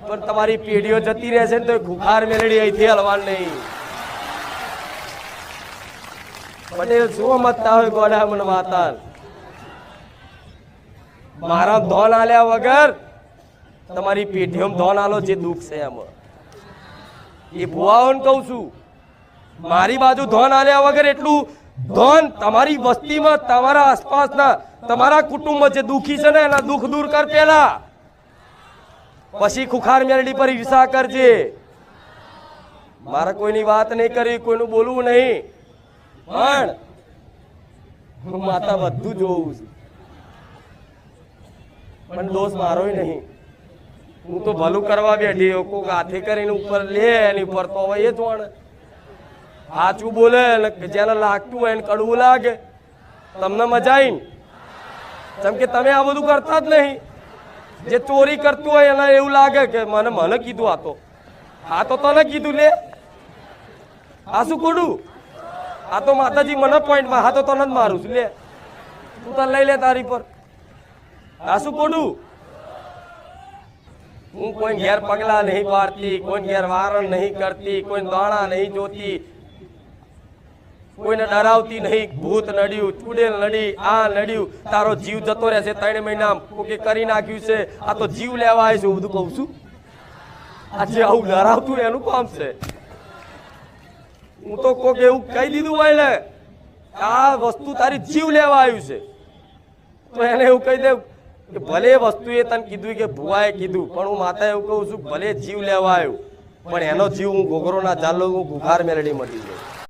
પણ તમારી પેઢીઓ જતી રહેશે ને તો એ ખુખાર મેલડી અહીંથી હલવાન નહીં. પટેલ શું મતતા હોય ગોડા મન માતા મારા ધોન આલ્યા વગર તમારી પેઢીઓમાં ધોન આલો જે દુઃખ છે એમાં. એ ભુવાઓને કહું છું, મારી બાજુ ધોન આલ્યા વગર એટલું ધોન તમારી વસ્તીમાં, તમારા આસપાસના, તમારા કુટુંબમાં જે દુઃખી છે ને એના દુઃખ દૂર કર પેલા. પછી ખુખાર મેરડી પર ઈર્ષા કરજે. મારે કોઈની વાત નહીં કરી, કોઈનું બોલવું નહીં. પણ હું માતા બધું જોઉં છું. પણ દોષ મારોય નહીં. હું તો ભલું કરવા બેઠી. કોક હાથે કરીને ઉપર લે, એની ઉપર તો હવે એ જોણ સાચું બોલે જેને લાગતું હોય એને કડવું લાગે. તમને મજા આવી કેમ કે તમે આ બધું કરતા જ નહીં. જે ચોરી કરતું હોય એને એવું લાગે કે મને મને કીધું આ તો. આ તો તને કીધું લે. આ શું કોડું આ તો માતાજી મને પોઈન્ટમાં હા તો તને જ મારું છું લે. તું તને લઈ લે તારી પર. આ શું કોડું હું કોઈ ઘેર પગલા નહીં પાડતી, કોઈ ઘેર વારણ નહીં કરતી, કોઈ દાણા નહીં જોતી કોઈને ડરાવતી નહીં, ભૂત નડ્યું, ચુડેલ નડી, આ નડ્યું. તારો જીવ જતો રહેશે ત્રણ મહિના કરી નાખ્યું છે, આ તો જીવ લેવા આવે છે, હું બધું કહું છું. આજે આવું ડરાવતું એનું કામ છે. હું તો કોક એવું કહી દીધું હોય ને આ વસ્તુ તારી જીવ લેવા આવ્યું છે. તો એને એવું કહી દે કે ભલે વસ્તુ એ તને કીધું કે ભુવાએ કીધું, પણ હું માતા એવું કહું છું, ભલે જીવ લેવા આવ્યું, પણ એનો જીવ હું ઘોઘરોના જાલો હું ગુખાર મેળડી મટી ગયો.